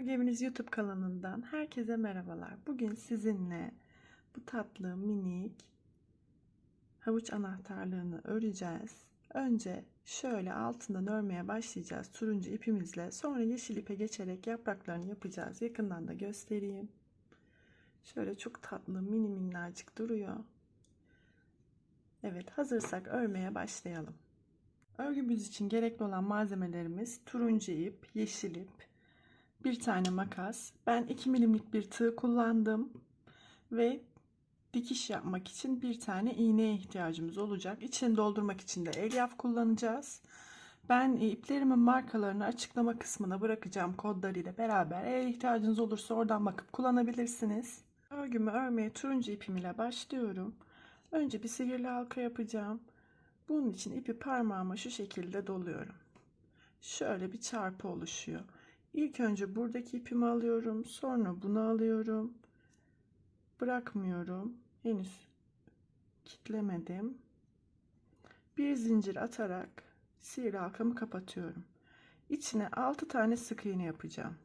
Örgü Eviniz YouTube kanalından herkese merhabalar. Bugün sizinle bu tatlı minik havuç anahtarlığını öreceğiz. Önce şöyle altından örmeye başlayacağız turuncu ipimizle. Sonra yeşil ipe geçerek yapraklarını yapacağız. Yakından da göstereyim. Şöyle çok tatlı mini minnacık duruyor. Evet hazırsak örmeye başlayalım. Örgümüz için gerekli olan malzemelerimiz turuncu ip, yeşil ip, bir tane makas. Ben 2 milimlik bir tığ kullandım ve dikiş yapmak için bir tane iğneye ihtiyacımız olacak. İçini doldurmak için de elyaf kullanacağız. Ben iplerimin markalarını açıklama kısmına bırakacağım kodları ile beraber. Eğer ihtiyacınız olursa oradan bakıp kullanabilirsiniz. Örgümü örmeye turuncu ipim ile başlıyorum. Önce bir sihirli halka yapacağım. Bunun için ipi parmağıma şu şekilde doluyorum. Şöyle bir çarpı oluşuyor. İlk önce buradaki ipimi alıyorum. Sonra bunu alıyorum. Bırakmıyorum. Henüz kitlemedim. Bir zincir atarak sihirli halkamı kapatıyorum. İçine 6 tane sık iğne yapacağım.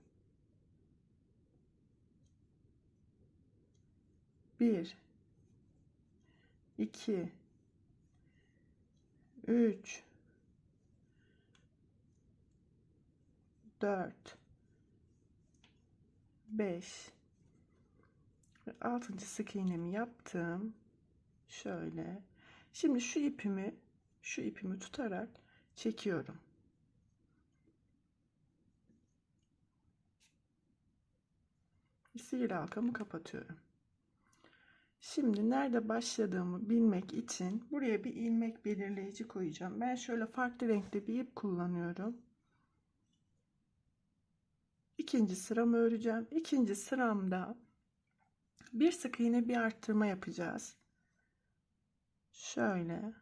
1 2 3 4 5 ve 6. sık iğnemi yaptım. Şöyle. Şimdi şu ipimi şu ipimi tutarak çekiyorum. Sihir halkamı kapatıyorum. Şimdi nerede başladığımı bilmek için buraya bir ilmek belirleyici koyacağım. Ben şöyle farklı renkli bir ip kullanıyorum. İkinci sıramı öreceğim. İkinci sıramda bir sık iğne bir arttırma yapacağız. Şöyle.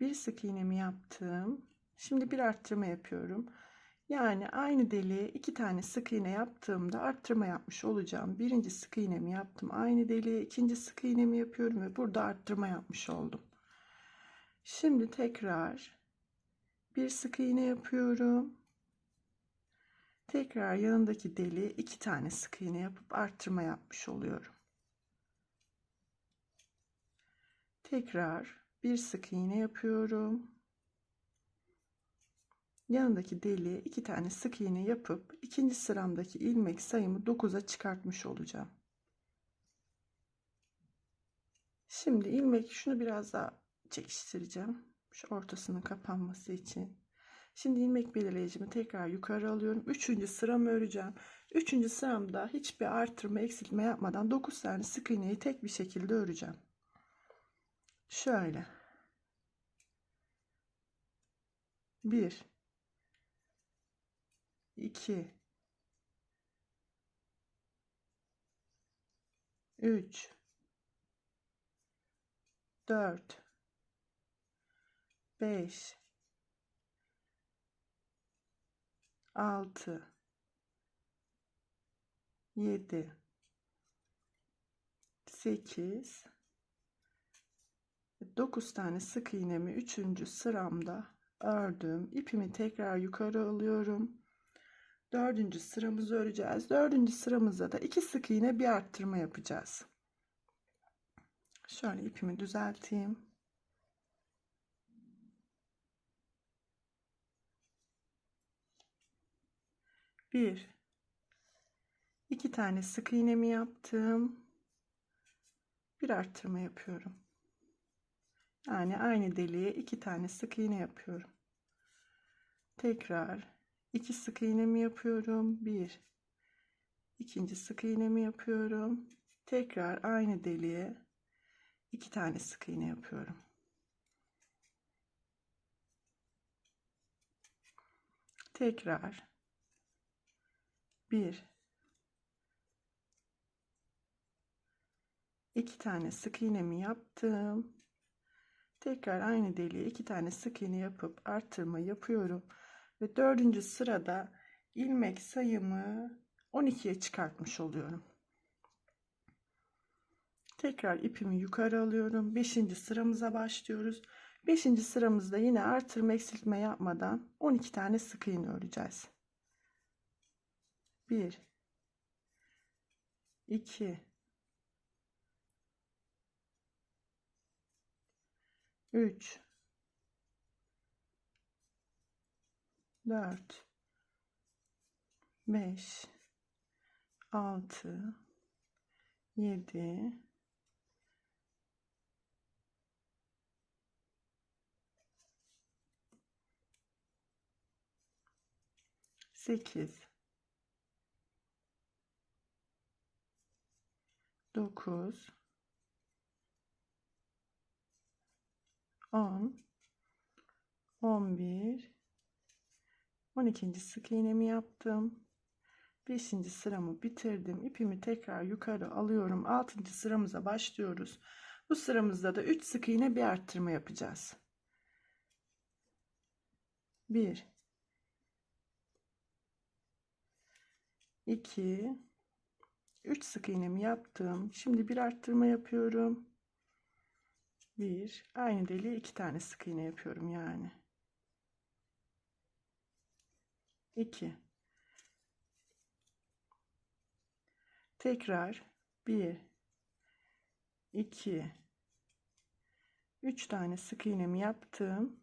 Bir sık iğnemi yaptım. Şimdi bir arttırma yapıyorum. Yani aynı deliğe iki tane sık iğne yaptığımda arttırma yapmış olacağım. Birinci sık iğnemi yaptım. Aynı deliğe ikinci sık iğnemi yapıyorum ve burada arttırma yapmış oldum. Şimdi tekrar bir sık iğne yapıyorum. Tekrar yanındaki deliğe iki tane sık iğne yapıp arttırma yapmış oluyorum. Tekrar bir sık iğne yapıyorum yanındaki deliğe iki tane sık iğne yapıp ikinci sıramdaki ilmek sayımı 9'a çıkartmış olacağım. Şimdi ilmek şunu biraz daha çekiştireceğim. Şu ortasının kapanması için. Şimdi ilmek belirleyicimi tekrar yukarı alıyorum. Üçüncü sıramı öreceğim. Üçüncü sıramda hiçbir artırma eksiltme yapmadan 9 tane sık iğneyi tek bir şekilde öreceğim. Şöyle. 1 2 3 4 5 6 7 8 9 tane sık iğnemi 3. sıramda ördüm. İpimi tekrar yukarı alıyorum. Dördüncü sıramızı öreceğiz. Dördüncü sıramızda da iki sık iğne bir arttırma yapacağız. Şöyle ipimi düzelteyim. Bir, iki tane sık iğnemi yaptım. Bir arttırma yapıyorum. Yani aynı deliğe iki tane sık iğne yapıyorum. Tekrar 2 sık iğnemi yapıyorum. 1 ikinci sık iğnemi yapıyorum. Tekrar aynı deliğe iki tane sık iğne yapıyorum. Tekrar 1 iki tane sık iğnemi yaptım. Tekrar aynı deliğe iki tane sık iğne yapıp arttırma yapıyorum. Ve dördüncü sırada ilmek sayımı 12'ye çıkartmış oluyorum. Tekrar ipimi yukarı alıyorum. 5. sıramıza başlıyoruz. 5. sıramızda yine artırma eksiltme yapmadan 12 tane sık iğne öreceğiz. 1 2 3 4 5 6 7 8 9 10 11 12. sık iğnemi yaptım. 5. sıramı bitirdim. İpimi tekrar yukarı alıyorum. 6. sıramıza başlıyoruz. Bu sıramızda da 3 sık iğne bir arttırma yapacağız. 1 2 3 sık iğnemi yaptım. Şimdi bir arttırma yapıyorum. 1 aynı deliğe 2 tane sık iğne yapıyorum yani. 2 tekrar 1 2 3 tane sık iğnemi yaptım.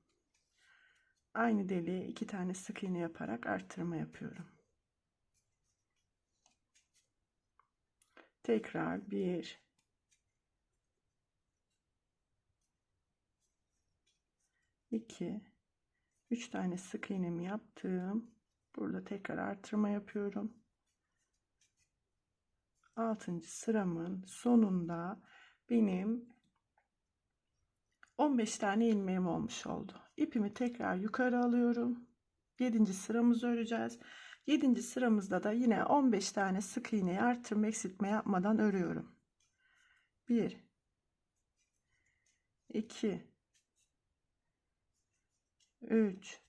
Aynı deliğe 2 tane sık iğne yaparak arttırma yapıyorum. Tekrar 1 2 3 tane sık iğnemi yaptım. Burada tekrar artırma yapıyorum. 6. sıramın sonunda benim 15 tane ilmeğim olmuş oldu. İpimi tekrar yukarı alıyorum. 7. sıramızı öreceğiz. 7. sıramızda da yine 15 tane sık iğneyi artırma eksiltme yapmadan örüyorum. 1 2 3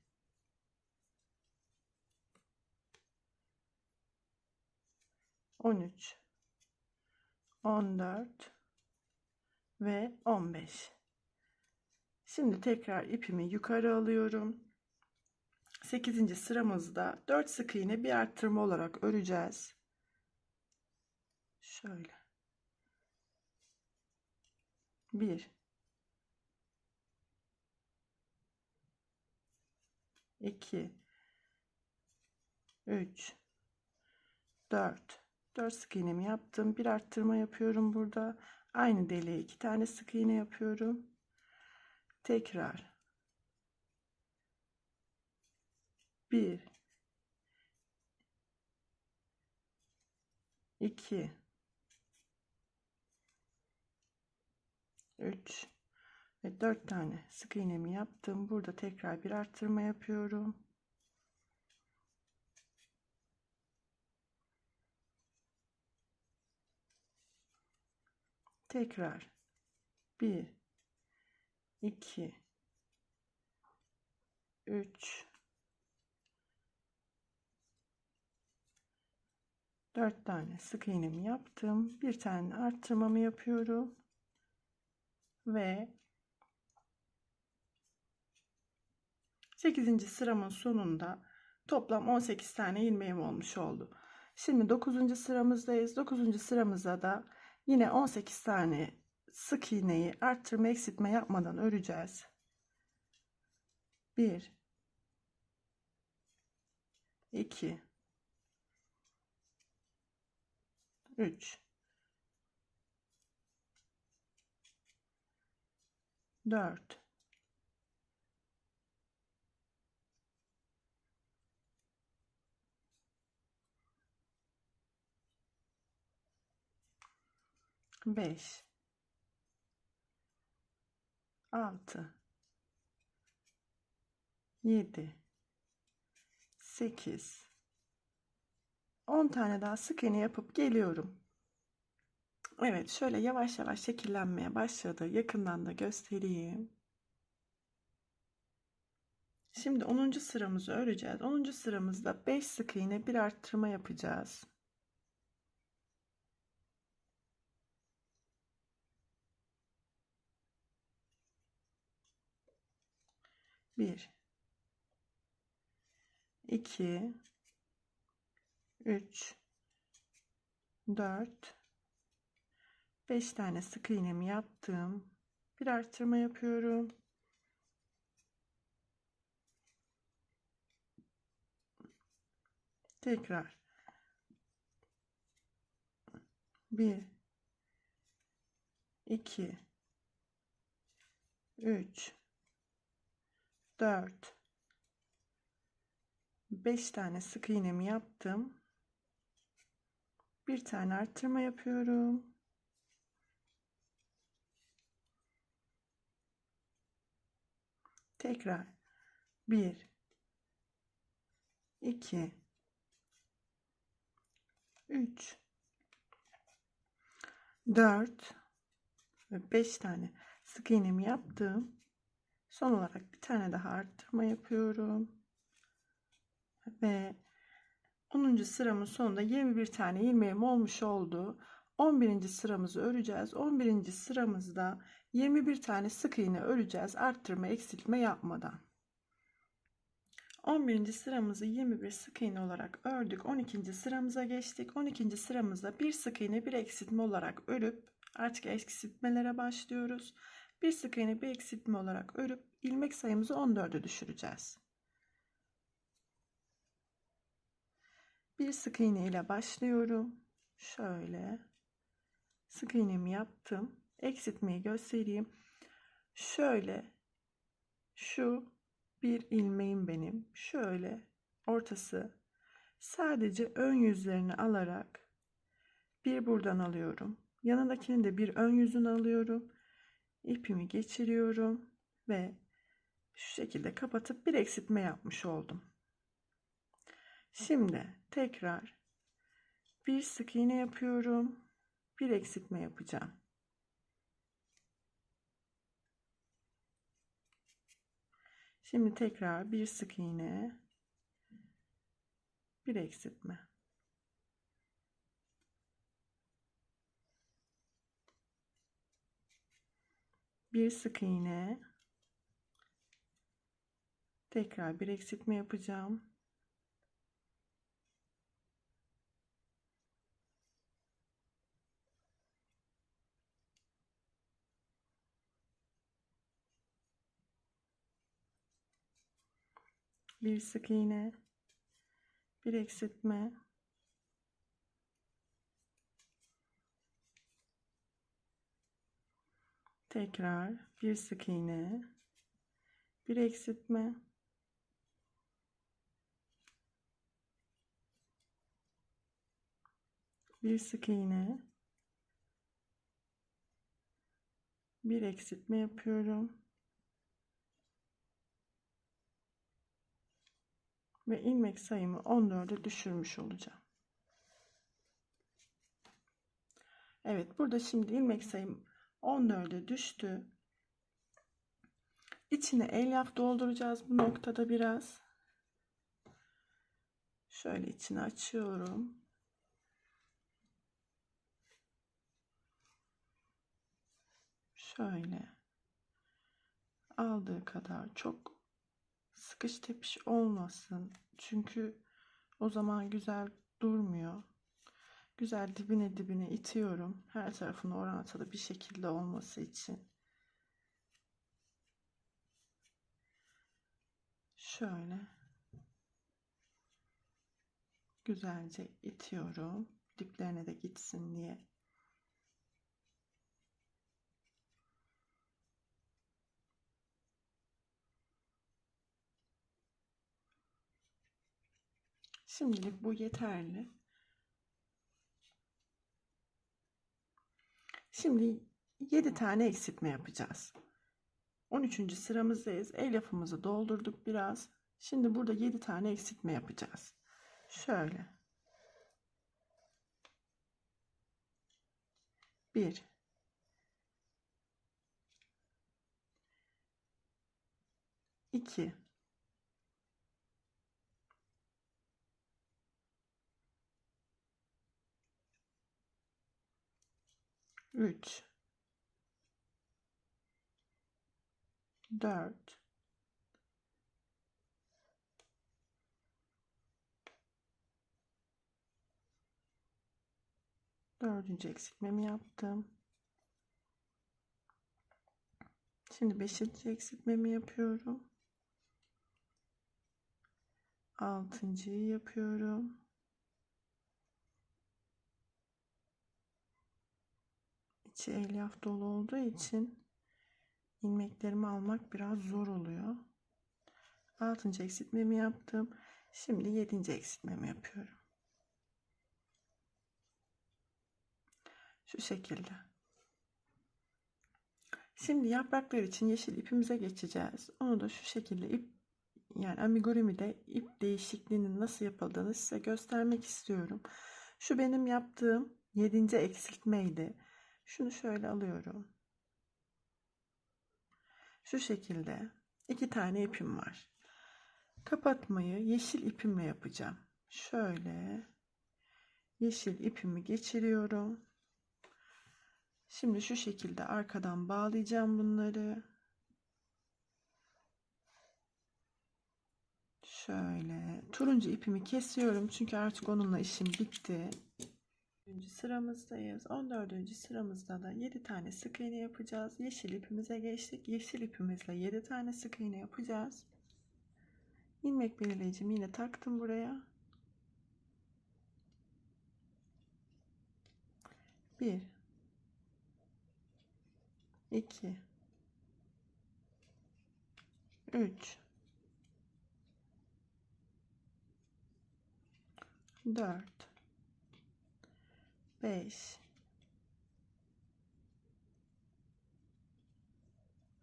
13 14 ve 15 şimdi tekrar ipimi yukarı alıyorum. 8. sıramızda 4 sık iğne bir arttırma olarak öreceğiz. Şöyle. 1 2 3 4 4 sık iğnemi yaptım. Bir arttırma yapıyorum burada. Aynı deliğe iki tane sık iğne yapıyorum. Tekrar 1 2 3 ve 4 tane sık iğnemi yaptım. Burada tekrar bir arttırma yapıyorum. Tekrar 1 2 3 4 tane sık iğnemi yaptım. Bir tane arttırmamı yapıyorum. Ve 8. sıramın sonunda toplam 18 tane ilmeğim olmuş oldu. Şimdi 9. sıramızdayız. 9. sıramızda da Yine 18 tane sık iğneyi arttırma eksiltme yapmadan öreceğiz. 1 2 3 4 5 6 7 8 10 tane daha sık iğne yapıp geliyorum. Evet, şöyle yavaş yavaş şekillenmeye başladı. Yakından da göstereyim. Şimdi 10. sıramızı öreceğiz. 10. sıramızda 5 sık iğne bir arttırma yapacağız. Bir, iki, üç, dört, beş tane sık iğnemi yaptım. Bir arttırma yapıyorum. Tekrar. Bir, iki, üç, dört, beş tane sık iğnemi yaptım. Bir tane arttırma yapıyorum. Tekrar. Bir, iki, 3 4 ve 5 tane sık iğnemi yaptım. Son olarak bir tane daha arttırma yapıyorum. Ve 10. sıramın sonunda 21 tane ilmeğim olmuş oldu. 11. sıramızı öreceğiz. 11. sıramızda 21 tane sık iğne öreceğiz. Arttırma, eksiltme yapmadan. 11. sıramızı 21 sık iğne olarak ördük. 12. sıramıza geçtik. 12. sıramızda bir sık iğne bir eksiltme olarak örüp artık eksiltmelere başlıyoruz. Bir sık iğne bir eksiltme olarak örüp ilmek sayımızı 14'e düşüreceğiz. Bir sık iğne ile başlıyorum. Şöyle sık iğnemi yaptım. Eksiltmeyi göstereyim. Şöyle şu bir ilmeğim benim. Şöyle ortası sadece ön yüzlerini alarak bir buradan alıyorum. Yanındakini de bir ön yüzünü alıyorum. İpimi geçiriyorum ve şu şekilde kapatıp bir eksiltme yapmış oldum. Şimdi tekrar bir sık iğne yapıyorum. Bir eksiltme yapacağım. Şimdi tekrar bir sık iğne, bir eksiltme. Bir sık iğne, tekrar bir eksiltme yapacağım. bir sık iğne, bir eksiltme, tekrar bir sık iğne, bir eksiltme, bir sık iğne, bir eksiltme yapıyorum. ve ilmek sayımı 14'e düşürmüş olacağım. Evet burada şimdi ilmek sayım 14'e düştü. İçine elyaf dolduracağız bu noktada biraz. Şöyle içini açıyorum. Şöyle aldığı kadar çok sıkış tepiş olmasın. Çünkü o zaman güzel durmuyor. Güzel dibine dibine itiyorum. Her tarafın orantılı bir şekilde olması için. Şöyle güzelce itiyorum. Diplerine de gitsin diye. Şimdilik bu yeterli. Şimdi 7 tane eksiltme yapacağız. 13. sıramızdayız. Elyafımızı doldurduk biraz. Şimdi burada 7 tane eksiltme yapacağız. Şöyle. 1 2 3 4 Dördüncü eksiltmemi yaptım. Şimdi beşinci eksiltmemi yapıyorum. Altıncıyı yapıyorum. İçi elyaf dolu olduğu için ilmeklerimi almak biraz zor oluyor. Altıncı eksiltmemi yaptım. Şimdi yedinci eksiltmemi yapıyorum. Şu şekilde. Şimdi yapraklar için yeşil ipimize geçeceğiz. Onu da şu şekilde ip yani amigurumi ip değişikliğinin nasıl yapıldığını size göstermek istiyorum. Şu benim yaptığım 7. eksiltmeydi. Şunu şöyle alıyorum. Şu şekilde iki tane ipim var. Kapatmayı yeşil ipimle yapacağım. Şöyle yeşil ipimi geçiriyorum. Şimdi şu şekilde arkadan bağlayacağım bunları. Şöyle turuncu ipimi kesiyorum çünkü artık onunla işim bitti. 13. sıramızdayız. 14. sıramızda da 7 tane sık iğne yapacağız. Yeşil ipimize geçtik. Yeşil ipimizle 7 tane sık iğne yapacağız. İlmek belirleyicimi yine taktım buraya. 1 2 3 4 5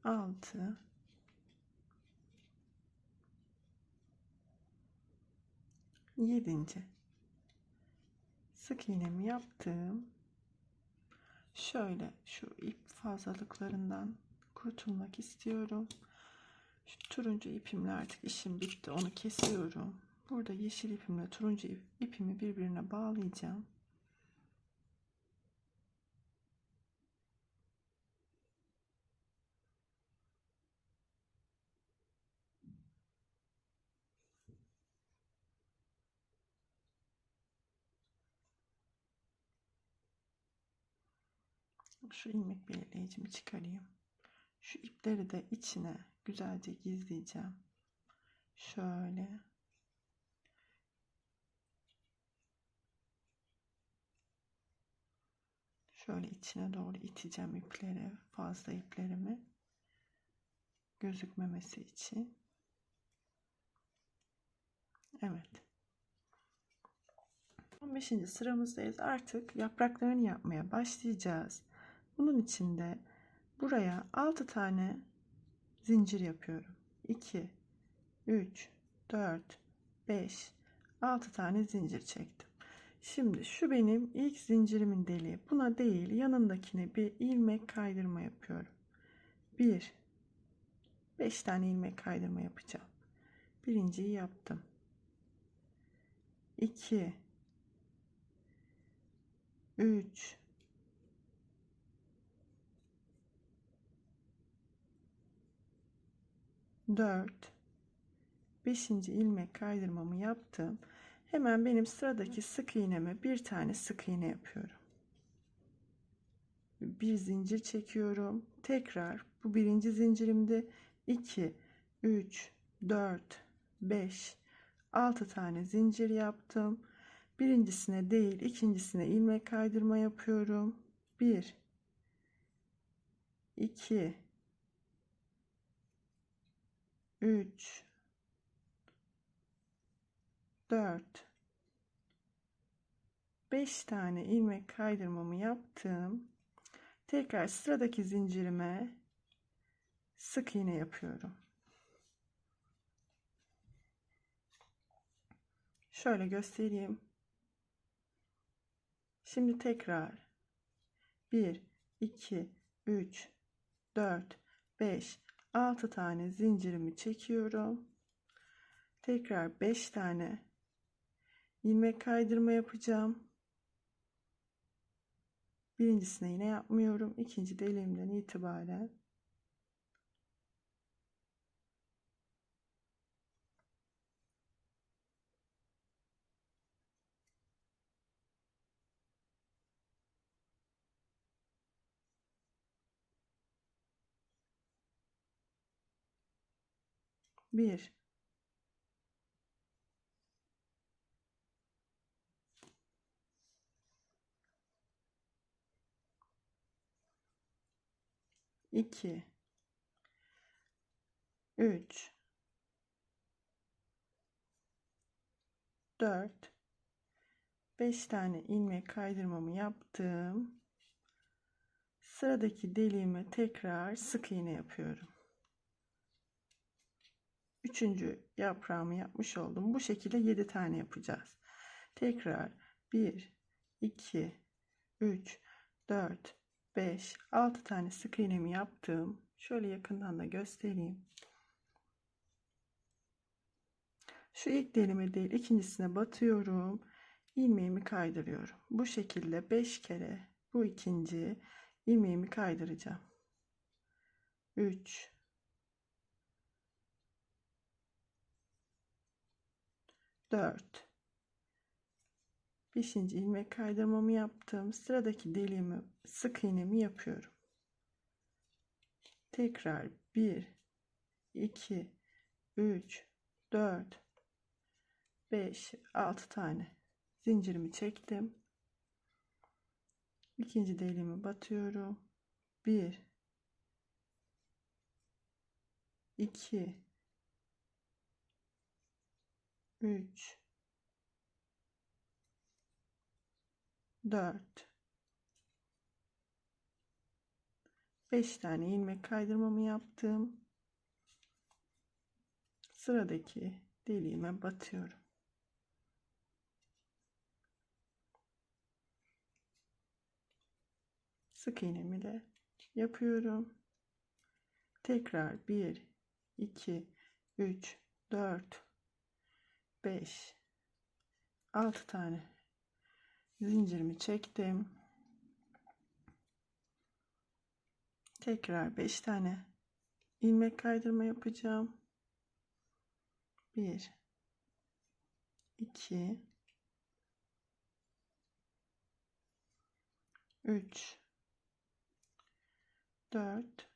6 7. sık iğnemi yaptım. Şöyle şu ip fazlalıklarından kurtulmak istiyorum. Şu turuncu ipimle artık işim bitti. Onu kesiyorum. Burada yeşil ipimle turuncu ipimi birbirine bağlayacağım. Şu ilmek belirleyicimi çıkarayım. Şu ipleri de içine güzelce gizleyeceğim. Şöyle. Şöyle içine doğru iteceğim ipleri, fazla iplerimi gözükmemesi için. Evet. 15. sıramızdayız. Artık yapraklarını yapmaya başlayacağız. Bunun için de buraya 6 tane zincir yapıyorum. 2 3 4 5 6 tane zincir çektim. Şimdi şu benim ilk zincirimin deliği. Buna değil yanındakine bir ilmek kaydırma yapıyorum. 1 5 tane ilmek kaydırma yapacağım. Birinciyi yaptım. 2 3 4 5. ilmek kaydırmamı yaptım. Hemen benim sıradaki sık iğneme bir tane sık iğne yapıyorum. Bir zincir çekiyorum. Tekrar bu birinci zincirimde 2 3 4 5 6 tane zincir yaptım. Birincisine değil ikincisine ilmek kaydırma yapıyorum. 1 2 3 4 5 tane ilmek kaydırmamı yaptım. Tekrar sıradaki zincirime sık iğne yapıyorum. Şöyle göstereyim. Şimdi tekrar 1 2 3 4 5 6 tane zincirimi çekiyorum. Tekrar 5 tane ilmek kaydırma yapacağım. Birincisine yine yapmıyorum. İkinci deliğimden itibaren bir iki üç dört beş tane ilmek kaydırmamı yaptım. Sıradaki deliğime tekrar sık iğne yapıyorum. Üçüncü yaprağımı yapmış oldum. Bu şekilde 7 tane yapacağız. Tekrar 1, 2, 3, 4, 5, 6 tane sık iğnemi yaptım. Şöyle yakından da göstereyim. Şu ilk delime değil ikincisine batıyorum. ilmeğimi kaydırıyorum. Bu şekilde 5 kere bu ikinci ilmeğimi kaydıracağım. 3 4 5. ilmek kaydırmamı yaptım. Sıradaki deliğimi sık iğnemi yapıyorum. Tekrar 1 2 3 4 5 6 tane zincirimi çektim. İkinci deliğimi batıyorum. 1 2 3 4 5 tane ilmek kaydırmamı yaptım. Sıradaki deliğime batıyorum. Sık iğnemi de yapıyorum. Tekrar 1 2 3 4 5 6 tane zincirimi çektim. Tekrar 5 tane ilmek kaydırma yapacağım. 1 2 3 4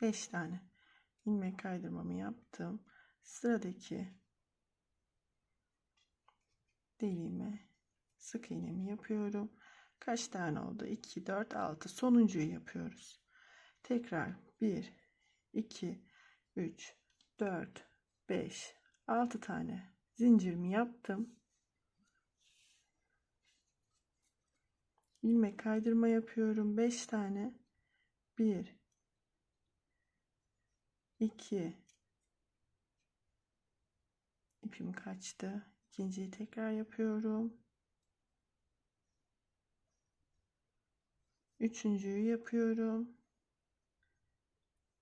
5 tane ilmek kaydırmamı yaptım. Sıradaki deliğime sık iğnemi yapıyorum. Kaç tane oldu? 2, 4, 6. Sonuncuyu yapıyoruz. Tekrar 1, 2, 3, 4, 5, 6 tane zincirimi yaptım. ilmek kaydırma yapıyorum. 5 tane. 1 2 ipim kaçtı. İkinciyi tekrar yapıyorum. Üçüncüyü yapıyorum.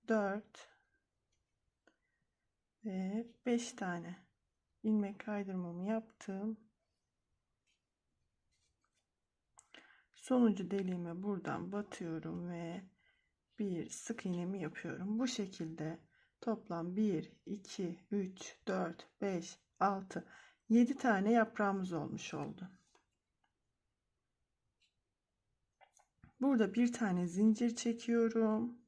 4 ve 5 tane ilmek kaydırmamı yaptım. Sonuncu deliğime buradan batıyorum ve bir sık iğnemi yapıyorum. Bu şekilde toplam 1, 2, 3, 4, 5, 6, 7 tane yaprağımız olmuş oldu. Burada bir tane zincir çekiyorum.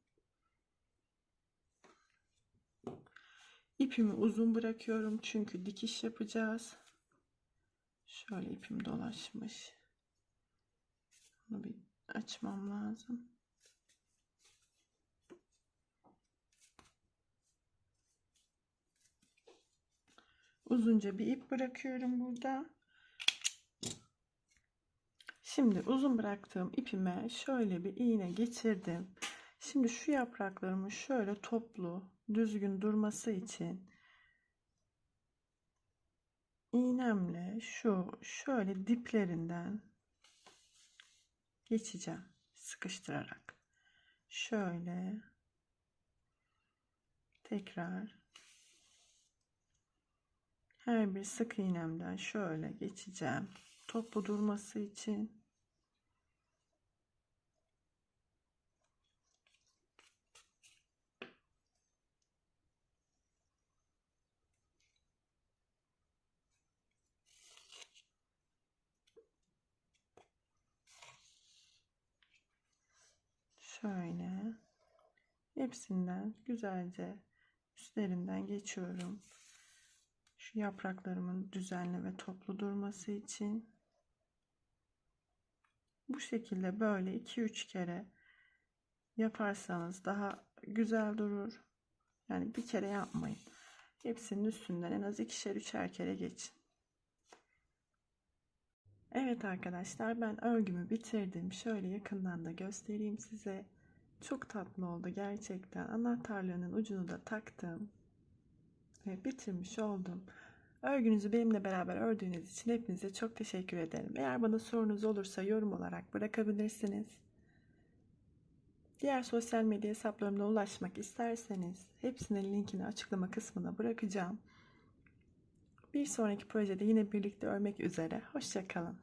İpimi uzun bırakıyorum çünkü dikiş yapacağız. Şöyle ipim dolaşmış. Bunu bir açmam lazım. Uzunca bir ip bırakıyorum burada. Şimdi uzun bıraktığım ipime şöyle bir iğne geçirdim. Şimdi şu yapraklarımın şöyle toplu, düzgün durması için iğnemle şu şöyle diplerinden geçeceğim sıkıştırarak. Şöyle tekrar her bir sık iğnemden şöyle geçeceğim. Toplu durması için. Şöyle hepsinden güzelce üstlerinden geçiyorum. Yapraklarımın düzenli ve toplu durması için bu şekilde böyle 2-3 kere yaparsanız daha güzel durur. Yani bir kere yapmayın. Hepsinin üstünden en az ikişer üçer kere geçin. Evet arkadaşlar ben örgümü bitirdim. Şöyle yakından da göstereyim size. Çok tatlı oldu gerçekten. Anahtarlığının ucunu da taktım. Ve bitirmiş oldum. Örgünüzü benimle beraber ördüğünüz için hepinize çok teşekkür ederim. Eğer bana sorunuz olursa yorum olarak bırakabilirsiniz. Diğer sosyal medya hesaplarımla ulaşmak isterseniz hepsinin linkini açıklama kısmına bırakacağım. Bir sonraki projede yine birlikte örmek üzere. Hoşçakalın.